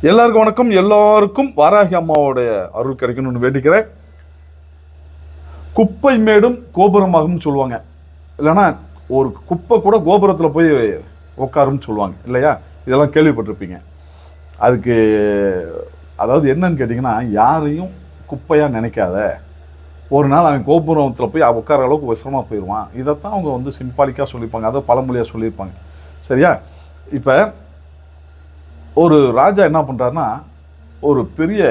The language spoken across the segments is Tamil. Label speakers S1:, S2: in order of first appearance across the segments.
S1: எல்லாருக்கும் வணக்கம். எல்லாருக்கும் வாராகி அம்மாவோடைய அருள் கிடைக்கணும்னு வேண்டிக்கிறேன். குப்பை மேடும் கோபுரமாகும்னு சொல்லுவாங்க. இல்லைன்னா ஒரு குப்பை கூட கோபுரத்தில் போய் உட்காரும்னு சொல்லுவாங்க. இல்லையா? இதெல்லாம் கேள்விப்பட்டிருப்பீங்க. அதுக்கு அதாவது என்னன்னு கேட்டிங்கன்னா யாரையும் குப்பையாக நினைக்காத. ஒரு நாள் அவன் கோபுரத்தில் போய் உட்கார அளவுக்கு விஷமாக போயிடுவான். இதைத்தான் அவங்க வந்து சிம்பாலிக்காக சொல்லியிருப்பாங்க அதை பழமொழியாக சொல்லியிருப்பாங்க. சரியா? இப்போ ஒரு ராஜா என்ன பண்ணுறாருன்னா ஒரு பெரிய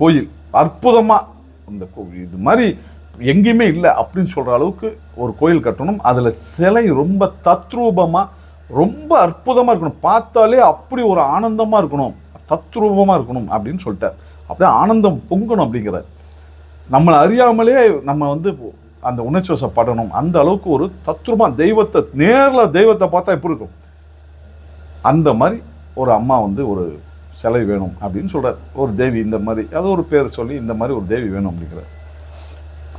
S1: கோயில் அற்புதமாக இந்த கோவில். இது மாதிரி எங்கேயுமே இல்லை அப்படின்னு சொல்கிற அளவுக்கு ஒரு கோயில் கட்டணும். அதில் சிலை ரொம்ப தத்ரூபமாக ரொம்ப அற்புதமாக இருக்கணும். பார்த்தாலே அப்படி ஒரு ஆனந்தமாக இருக்கணும். தத்ரூபமாக இருக்கணும் அப்படின்னு சொல்லிட்டார். அப்படியே ஆனந்தம் பொங்கணும் அப்படிங்கிறார். நம்மளை அறியாமலே நம்ம வந்து அந்த உணர்ச்சிவசை படணும். அந்த அளவுக்கு ஒரு தத்ரூபமாக தெய்வத்தை நேரில் தெய்வத்தை பார்த்தா எப்படி இருக்கும்? அந்த மாதிரி ஒரு அம்மா வந்து ஒரு சிலை வேணும் அப்படின்னு சொல்கிறார் ஒரு தேவி இந்த மாதிரி அது ஒரு பேர் சொல்லி இந்த மாதிரி ஒரு தேவி வேணும் அப்படிங்கிறார்.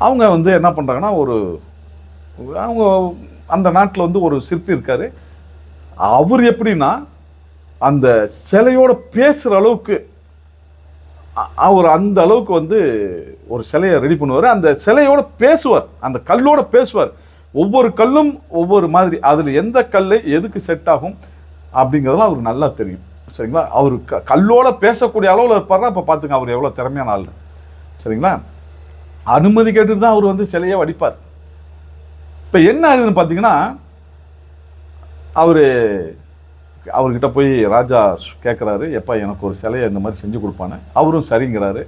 S1: அவங்க வந்து என்ன பண்ணுறாங்கன்னா ஒரு அவங்க அந்த நாட்டில் வந்து ஒரு சிற்பி இருக்கார். அவர் எப்படின்னா அந்த சிலையோட பேசுகிற அளவுக்கு அவர் அந்த அளவுக்கு வந்து ஒரு சிலையை ரெடி பண்ணுவார். அந்த சிலையோட பேசுவார் அந்த கல்லோடு பேசுவார். ஒவ்வொரு கல்லும் ஒவ்வொரு மாதிரி அதில் எந்த கல் எதுக்கு செட் ஆகும் அப்படிங்கிறதெல்லாம் அவருக்கு நல்லா தெரியும். சரிங்களா? அவர் க கல்லோட பேசக்கூடிய அளவில் இருப்பார்னா இப்போ பார்த்துங்க அவர் எவ்வளோ திறமையான ஆள் சரிங்களா? அனுமதி கேட்டுட்டு தான் அவர் வந்து சிலையை வடிப்பார். இப்போ என்ன ஆகுதுன்னு பார்த்தீங்கன்னா அவர் அவர்கிட்ட போய் ராஜா கேட்குறாரு எப்பா எனக்கு ஒரு சிலையை இந்த மாதிரி செஞ்சு கொடுப்பானே அவரும் சரிங்கிறாரு.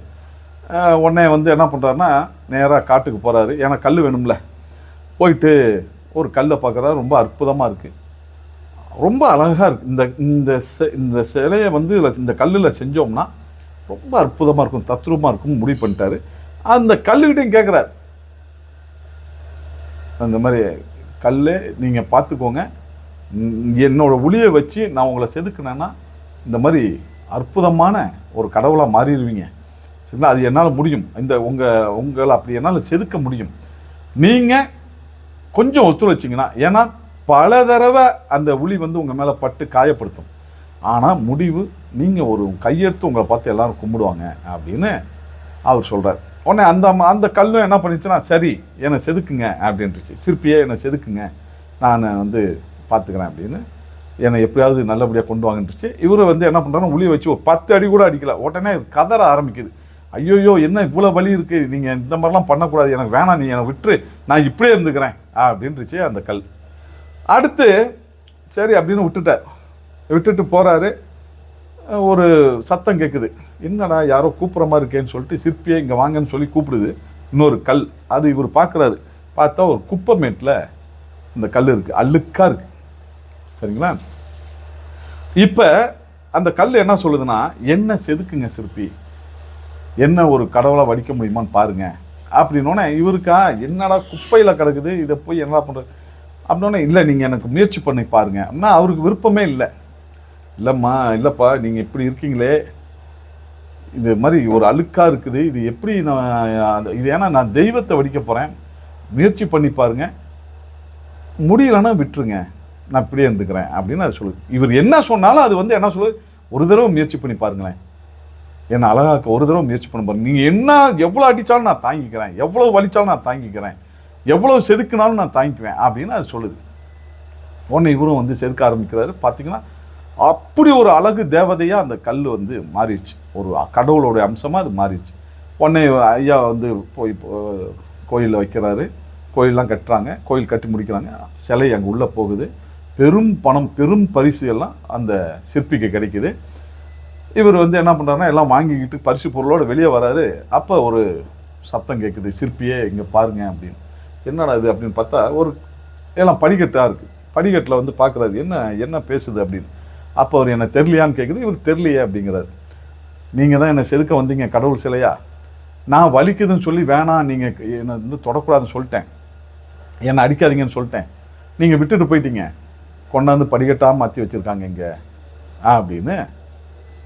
S1: உடனே வந்து என்ன பண்ணுறாருன்னா நேராக காட்டுக்கு போகிறாரு ஏன்னா கல் வேணும்ல. போயிட்டு ஒரு கல்லை பார்க்குறாரு ரொம்ப அற்புதமாக இருக்குது ரொம்ப அழகாக இருக்குது இந்த இந்த செ- இந்த சிலையை வந்து இந்த கல்லில் செஞ்சோம்னா ரொம்ப அற்புதமாக இருக்கும். தத்ரூபமாக இருக்கும். முடிவு பண்ணிட்டாரு. அந்த கல்லுக்கிட்டையும் கேட்குறாரு அந்த மாதிரி கல் நீங்கள் பார்த்துக்கோங்க என்னோடய ஒளியை வச்சு நான் உங்களை செதுக்கினேன்னா இந்த மாதிரி அற்புதமான ஒரு கடவுளாக மாறிடுவீங்க. சரிங்களா? அது என்னால் முடியும். இந்த உங்கள் உங்களை அப்படி என்னால் செதுக்க முடியும். நீங்கள் கொஞ்சம் ஒத்துழைச்சிங்கன்னா ஏன்னா பல தடவை அந்த உளி வந்து உங்கள் மேலே பட்டு காயப்படுத்தும். ஆனால் முடிவு நீங்கள் ஒரு கையெடுத்து உங்களை பார்த்து எல்லோரும் கும்பிடுவாங்க அப்படின்னு அவர் சொல்கிறார் உடனே அந்த அந்த கல்லும் என்ன பண்ணிச்சுன்னா சரி என்னை செதுக்குங்க அப்படின்ட்டுச்சு சிற்பியே என்னை செதுக்குங்க நான் வந்து பார்த்துக்கிறேன் அப்படின்னு என்னை எப்படியாவது நல்லபடியாக கொண்டு வாங்கன்றுச்சு. இவர் வந்து என்ன பண்ணுறாரு உளி வச்சு ஒரு பத்து அடி கூட அடிக்கல. உடனே கதற ஆரம்பிக்குது. ஐயோயோ என்ன இவ்வளோ வலி இருக்குது நீங்கள் இந்த மாதிரிலாம் பண்ணக்கூடாது. எனக்கு வேணாம் நீ என்னை விட்டுரு. நான் இப்படியே இருந்துக்கிறேன் அப்படின்ட்டுச்சு அந்த கல். அடுத்து சரி அப்படின்னு விட்டுட்டார். விட்டுட்டு போகிறாரு ஒரு சத்தம் கேட்குது என்னடா யாரோ கூப்பிட்ற மாதிரி இருக்கேன்னு சொல்லிட்டு சிற்பியை இங்கே வாங்கன்னு சொல்லி கூப்பிடுது. இன்னொரு கல். அது இவர் பார்க்குறாரு பார்த்தா ஒரு குப்பை மேட்டில் இந்த கல் இருக்குது அழுக்காக இருக்குது சரிங்களா? இப்போ அந்த கல் என்ன சொல்லுதுன்னா என்ன செதுக்குங்க சிற்பி? என்ன ஒரு கடவுளை வடிக்க முடியுமான்னு பாருங்கள் அப்படின்னோடனே இவருக்கா? என்னடா குப்பையில் கிடக்குது? இதை போய் என்ன பண்ணுறது அப்படின்னோடனே இல்லை நீங்கள் எனக்கு முயற்சி பண்ணி பாருங்க. அப்படின்னா அவருக்கு விருப்பமே இல்லை. இல்லைம்மா இல்லைப்பா நீங்கள் இப்படி இருக்கீங்களே. இது மாதிரி ஒரு அழுக்காக இருக்குது. இது எப்படி நான் இது ஏன்னா நான் தெய்வத்தை வடிக்க போகிறேன் முயற்சி பண்ணி பாருங்க. முடியலன்னா விட்டுருங்க. நான் இப்படியே இருந்துக்கிறேன். அப்படின்னு அது சொல்லுது. இவர் என்ன சொன்னாலும் அது வந்து என்ன சொல்லுது? ஒரு தடவை முயற்சி பண்ணி பாருங்களேன். என்னை அழகாக்க ஒரு தடவை முயற்சி பண்ண பாருங்க. நீங்கள் என்ன எவ்வளோ அடித்தாலும் நான் தாங்கிக்கிறேன். எவ்வளோ வலித்தாலும் நான் தாங்கிக்கிறேன். எவ்வளோ செதுக்குனாலும் நான் தாங்கிக்குவேன் அப்படின்னு அது சொல்லுது. உடனே இவரும் வந்து செதுக்க ஆரம்பிக்கிறாரு. பார்த்தீங்கன்னா அப்படி ஒரு அழகு தேவதையாக அந்த கல் வந்து மாறிடுச்சு. ஒரு கடவுளோட அம்சமாக அது மாறிடுச்சு. உடனே ஐயா வந்து போய் கோயிலில் வைக்கிறாரு. கோயிலெலாம் கட்டுறாங்க. கோயில் கட்டி முடிக்கிறாங்க. சிலை அங்கே உள்ளே போகுது. பெரும் பணம் பெரும் பரிசு எல்லாம் அந்த சிற்பிக்கு கிடைக்கிது. இவர் வந்து என்ன பண்ணுறாருன்னா எல்லாம் வாங்கிக்கிட்டு பரிசு பொருளோட வெளியே வராரு. அப்போ ஒரு சத்தம் கேட்குது சிற்பியே இங்கே பாருங்க அப்படின்னு. என்னடா இது அப்படின்னு பார்த்தா ஒரு எல்லாம் படிக்கட்டாக இருக்குது படிக்கட்டில் வந்து பார்க்குறாரு என்ன என்ன பேசுது? அப்படின்னு. அப்போ அவர் என்னை தெரியலையான்னு கேட்குது இவர் தெரியலையே அப்படிங்கிறாரு. நீங்கள் தான் என்னை செதுக்க வந்தீங்க கடவுள் சிலையா? நான் வலிக்குதுன்னு சொல்லி வேணாம் நீங்கள் என்னை வந்து தொடக்கூடாதுன்னு சொல்லிட்டேன். என்னை அடிக்காதீங்கன்னு சொல்லிட்டேன். நீங்கள் விட்டுட்டு போயிட்டீங்க. கொண்டாந்து படிக்கட்டாக மாற்றி வச்சுருக்காங்க இங்கே. அப்படின்னு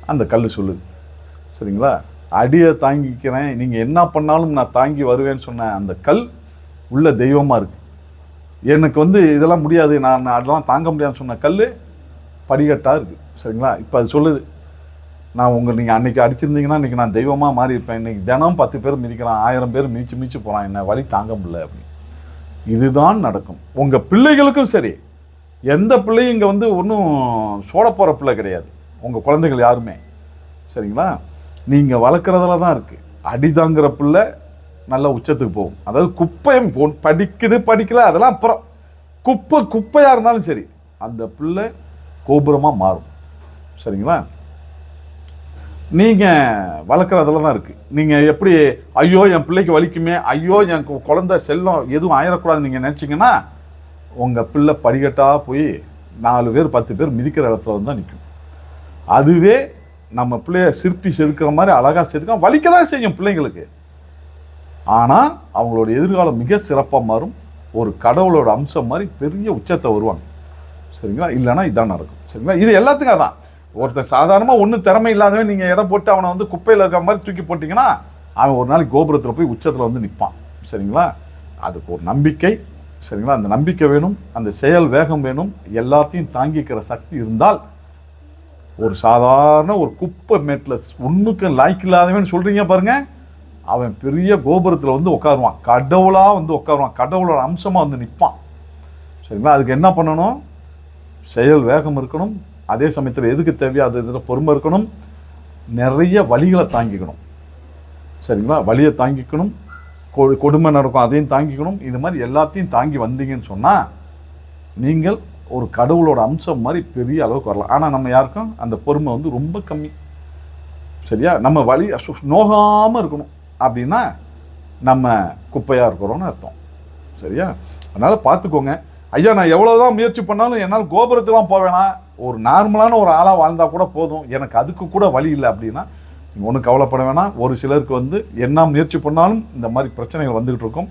S1: அந்த கல் சொல்லுது. சரிங்களா? அடியை தாங்கிக்கிறேன். நீங்கள் என்ன பண்ணாலும் நான் தாங்கி வருவேன்னு சொன்ன அந்த கல் உள்ள தெய்வமாக இருக்குது எனக்கு வந்து இதெல்லாம் முடியாது நான் அதெல்லாம் தாங்க முடியாதுன்னு சொன்ன கல் படிக்கட்டாக இருக்குது சரிங்களா? இப்போ அது சொல்லுது. நான் உங்கள் நீங்கள் அன்றைக்கி அடிச்சிருந்தீங்கன்னா இன்றைக்கி நான் தெய்வமாக மாறி இருப்பேன். இன்றைக்கி தினம் பத்து பேர் மிதிக்கிறான் ஆயிரம் பேர் மிதிச்சு மிதிச்சு போகிறான் என்ன வழி தாங்க முடியல அப்படின்னு. இதுதான் நடக்கும். உங்கள் பிள்ளைகளுக்கும் சரி. எந்த பிள்ளையும் இங்கே வந்து ஒன்றும் சோட போகிற பிள்ளை கிடையாது. உங்கள் குழந்தைகள் யாருமே. சரிங்களா? நீங்கள் வளர்க்குறதுல தான் இருக்குது அடி தாங்குகிற பிள்ளை நல்ல உச்சத்துக்கு போகும். அதாவது குப்பையும் போ- படிக்குது படிக்கல அதெல்லாம் அப்புறம். குப்பை குப்பையாக இருந்தாலும் சரி அந்த பிள்ளை கோபுரமாக மாறும். சரிங்களா? நீங்கள் வளர்க்குறதுல தான் இருக்குது நீங்கள் எப்படி ஐயோ என் பிள்ளைக்கு வலிக்குமே ஐயோ என் கு- செல்லம் எதுவும் ஆயிடக்கூடாதுன்னு நீங்கள் நினச்சிங்கன்னா உங்கள் பிள்ளை படிக்கட்டாக போய் நாலு பேர் பத்து பேர் மிதிக்கிற இடத்துல வந்து தான் நிற்கும் அதுவே நம்ம பிள்ளைய சிற்பி செதுக்கிற மாதிரி அழகாக செதுக்க வலிக்க தான் செய்யும் பிள்ளைங்களுக்கு. ஆனால் அவங்களோட எதிர்காலம் மிக சிறப்பாக மாறும். ஒரு கடவுளோட அம்சம் மாதிரி பெரிய உச்சத்தை வருவாங்க. சரிங்களா? இல்லைன்னா இதான் நடக்கும். சரிங்களா? இது எல்லாத்துக்கும் அதான். ஒருத்தன் சாதாரணமாக ஒன்றும் திறமை இல்லாதவன் நீங்கள் இடம் போட்டு அவனை வந்து குப்பையில் இருக்கிற மாதிரி தூக்கி போட்டிங்கன்னா அவன் ஒரு நாளைக்கு கோபுரத்தில் போய் உச்சத்தில் வந்து நிற்பான் சரிங்களா? அதுக்கு ஒரு நம்பிக்கை. சரிங்களா? அந்த நம்பிக்கை வேணும். அந்த செயல் வேகம் வேணும். எல்லாத்தையும் தாங்கிக்கிற சக்தி இருந்தால் ஒரு சாதாரண ஒரு குப்பை மேட்டில் ஒன்றுக்கு லாய்க்கு இல்லாதவன் சொல்கிறீங்க பாருங்கள் அவன் பெரிய கோபுரத்தில் வந்து உட்காருவான் கடவுளாக வந்து உட்காருவான் கடவுளோட அம்சமாக வந்து நிற்பான் சரிங்களா? அதுக்கு என்ன பண்ணணும்? செயல் வேகம் இருக்கணும். அதே சமயத்தில் எதுக்கு தேவையோ அது இதில் பொறுமை இருக்கணும். நிறைய வழிகளை தாங்கிக்கணும். சரிங்களா? வழியை தாங்கிக்கணும். கொ- கொடுமை நடக்கும் அதையும் தாங்கிக்கணும். இது மாதிரி எல்லாத்தையும் தாங்கி வந்தீங்கன்னு சொன்னால் நீங்கள் ஒரு கடவுளோட அம்சம் மாதிரி பெரிய அளவுக்கு வரலாம். ஆனால் நம்ம யாருக்கும் அந்த பொறுமை வந்து ரொம்ப கம்மி. சரியா? நம்ம வழி நோகாமல் இருக்கணும். அப்படின்னா நம்ம குப்பையாக இருக்கிறோம்னு அர்த்தம். சரியா? அதனால் பார்த்துக்கோங்க. ஐயா நான் எவ்வளோ தான் முயற்சி பண்ணாலும் என்னால் கோபுரத்துலாம் போவேனா ஒரு நார்மலான ஒரு ஆளாக வாழ்ந்தால் கூட போதும். எனக்கு அதுக்கு கூட வழி இல்லை அப்படின்னா நீங்கள் ஒன்றும் கவலைப்பட வேணாம். ஒரு சிலருக்கு வந்து என்ன முயற்சி பண்ணாலும் இந்த மாதிரி பிரச்சனைகள் வந்துகிட்டு இருக்கும்.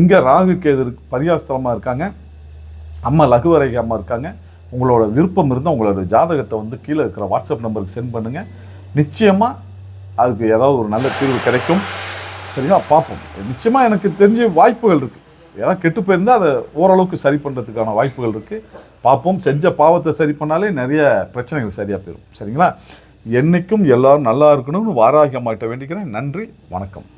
S1: இங்கே ராகு கேது பரியாஸ்தலமாக இருக்காங்க. அம்மா லகுவரகி அம்மா இருக்காங்க. உங்களோட விருப்பம் இருந்தால் உங்களோட ஜாதகத்தை வந்து கீழே இருக்கிற வாட்ஸ்அப் நம்பருக்கு சென்ட் பண்ணுங்கள் நிச்சயமாக அதுக்கு ஏதாவது ஒரு நல்ல தீர்வு கிடைக்கும். சரிங்களா பார்ப்போம். நிச்சயமாக எனக்கு தெரிஞ்ச வாய்ப்புகள் இருக்குது ஏதாவது கெட்டு போயிருந்தால் அதை ஓரளவுக்கு சரி பண்ணுறதுக்கான வாய்ப்புகள் இருக்குது பார்ப்போம். செஞ்ச பாவத்தை சரி பண்ணாலே நிறைய பிரச்சனைகள் சரியாக போயிடும் சரிங்களா? என்றைக்கும் எல்லோரும் நல்லா இருக்கணும்னு வாராகி வேண்டிக்கிறேன். நன்றி. வணக்கம்.